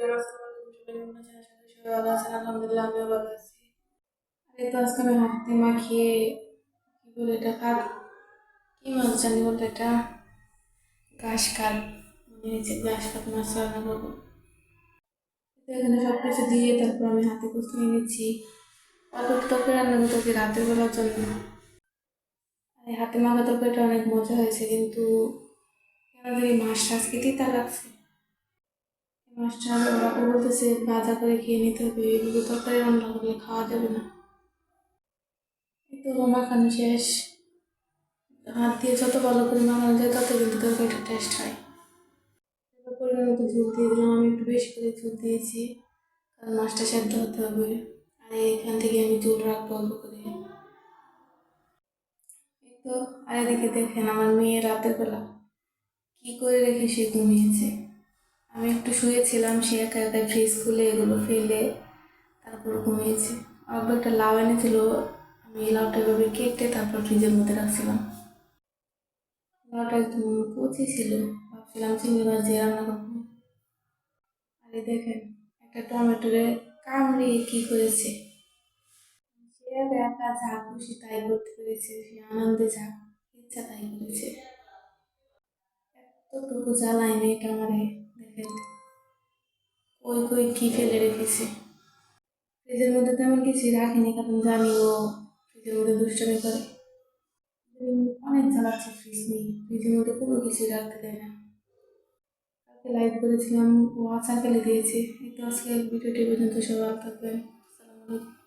হাতে এটা এটা মাছ রান্না করব এখানে সব কিছু দিয়ে তারপর আমি হাতে কুচ নিয়ে নিচ্ছি অল্প একটু তরকারি রান্না করতেছি রাতের বেলার জন্য আর হাতে মাখা তরকারিটা অনেক মজা হয়েছে, কিন্তু কেন জানি মাছ টাছ তা লাগছে আমার বাবা বলতেছে ভাজা করে খেয়ে নিতে হবে, এগুলো তরকারি রান্না করলে খাওয়া যাবে না। এই তো মাখানো শেষ। হাত দিয়ে যত ভালো করে মাখানো যায়, তত কিন্তু তরকারিটা টেস্ট হয়। পরিমাণ মতো ঝুল দিয়ে দিলাম, আমি একটু বেশি করে ঝুল দিয়েছি, কারণ মাছটা সেদ্ধ হতে হবে। আর এখান থেকে আমি ঝুল রাখব অল্প করে। তো, আর এদিকে দেখেন আমার মেয়ে রাতের বেলা কি করে রেখে সে ঘুমিয়েছে? আমি একটু শুয়েছিলাম, সে একা একা ফ্রিজ খুলে এগুলো ফেলে তারপর ঘুমিয়েছে। আবার একটা লাউ এনেছিল, আমি লাউটা এভাবে কেটে তারপর ফ্রিজের মধ্যে রাখছিলাম। লাউটা একদম কচি ছিল, ভাবছিলাম চিংড়ি মাছ দিয়ে রান্না করব। আর দেখেন, একটা টমেটোরে কামড়িয়ে কি করেছে সে একা যা খুশি তাই করতে পেরেছে, সে আনন্দে যা ইচ্ছা তাই করেছে। এতটুকু জ্বালায় মেয়েটা আমারে। ওই কই, কি ফেলে রেখেছে? ফ্রিজের মধ্যে তেমন কিছুই রাখিনি, কারণ জানি ও ফ্রিজের মধ্যে দুষ্টামি করে। অনেক জ্বালাচ্ছে ফ্রিজ নিয়ে। ফ্রিজের মধ্যে কোনো কিছুই রাখতে দেয় না। কালকে লাইভ করেছিলাম, ও আচার ফেলে দিয়েছে। তো আজকে ভিডিওটি পর্যন্ত সবাই থাকবেন। আসসালামু আলাইকুম।